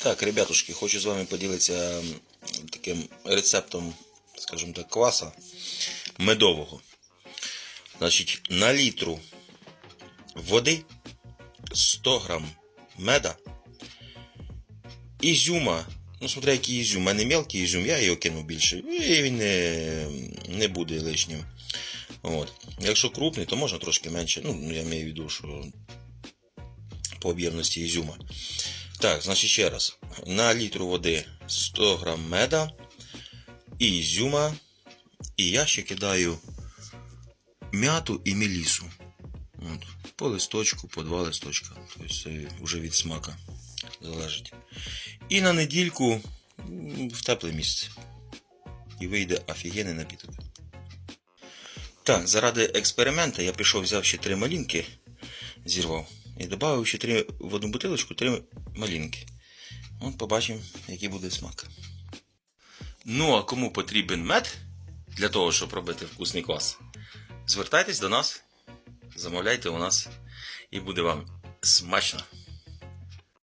Так, ребятушки, хочу з вами поділитися таким рецептом, скажімо так, кваса медового. Значить, на літру води 100 грам меда, ізюма, ну, смотря який ізюм, у мене мелкий ізюм, я його кину більше, і він не, не буде лишнім. От. Якщо крупний, то можна трошки менше. Ну, я маю в виду, що по об'ємності ізюма. Так, значить ще раз. На літру води 100 грам меда і ізюма. І я ще кидаю м'яту і мелісу. От, по листочку, по два листочка. Тобто це вже від смака залежить. І на недільку в тепле місце. І вийде офігенний напіток. Так, заради експерименту я пішов, взяв ще три малінки, зірвав. І додав ще три в одну бутилочку три малінки. От побачимо, який буде смак. Ну, а кому потрібен мед для того, щоб робити вкусний квас, звертайтесь до нас, замовляйте у нас і буде вам смачно.